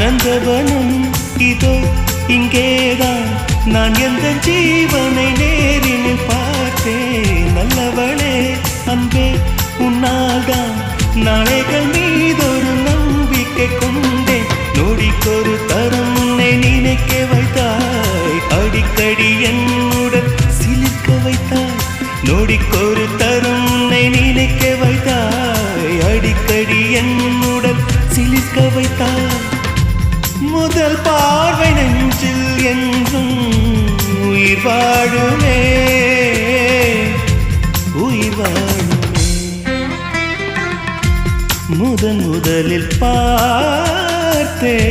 நல்லவனும் இதோ இங்கேதான் நான் எந்த ஜீவனை நேரில் பார்த்தேன். நல்லவளே அன்பே உன்னால்தான் நாளைகள் மீதொரு நம்பிக்கை கொண்டேன். நொடிக்கொரு தரம் உன்னை நினைக்க வைத்தாய். அடிக்கடி என்னுடன் சிலிர்க்க வைத்தாய். நொடிக்கொரு தரம் உன்னை நினைக்க வைத்தாய். அடிக்கடி என்னுடன் சிலிர்க்க வைத்தாய். முதல் பார்வை நெஞ்சில் என்றும் உயிர் வாழுமே. உயிர் வாழுமே. முதன் முதலில் பார்த்தே.